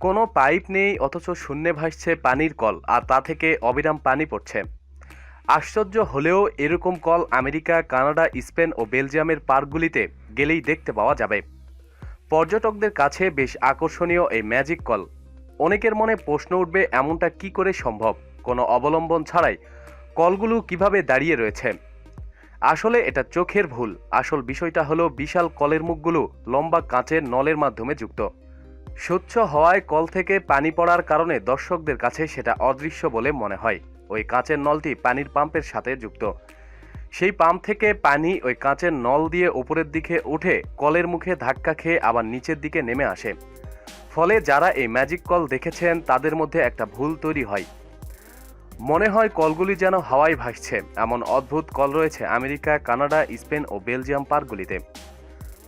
কোনো পাইপ নেই, অথচ শূন্যে ভাসছে পানির কল, আর তা থেকে অবিরাম পানি পড়ছে। আশ্চর্য হলেও এরকম কল আমেরিকা, কানাডা, স্পেন ও বেলজিয়ামের পার্কগুলিতে গেলেই দেখতে পাওয়া যাবে। পর্যটকদের কাছে বেশ আকর্ষণীয় এই ম্যাজিক কল। অনেকের মনে প্রশ্ন উঠবে, এমনটা কি করে সম্ভব? কোনো অবলম্বন ছাড়াই কলগুলো কীভাবে দাঁড়িয়ে রয়েছে? আসলে এটা চোখের ভুল। আসল বিষয়টা হলো, বিশাল কলের মুখগুলো লম্বা কাঁচের নলের মাধ্যমে যুক্ত। স্বচ্ছ হওয়ায় কল থেকে পানি পড়ার কারণে দর্শকদের কাছে সেটা অদৃশ্য বলে মনে হয়। ওই কাঁচের নলটি পানির পাম্পের সাথে যুক্ত। সেই পাম্প থেকে পানি ওই কাঁচের নল দিয়ে উপরের দিকে উঠে কলের মুখে ধাক্কা খেয়ে আবার নিচের দিকে নেমে আসে। ফলে যারা এই ম্যাজিক কল দেখেছেন, তাদের মধ্যে একটা ভুল তৈরি হয়। মনে হয় কলগুলি যেন হাওয়ায় ভাসছে। এমন অদ্ভুত কল রয়েছে আমেরিকা, কানাডা, স্পেন ও বেলজিয়াম পার্কগুলিতে।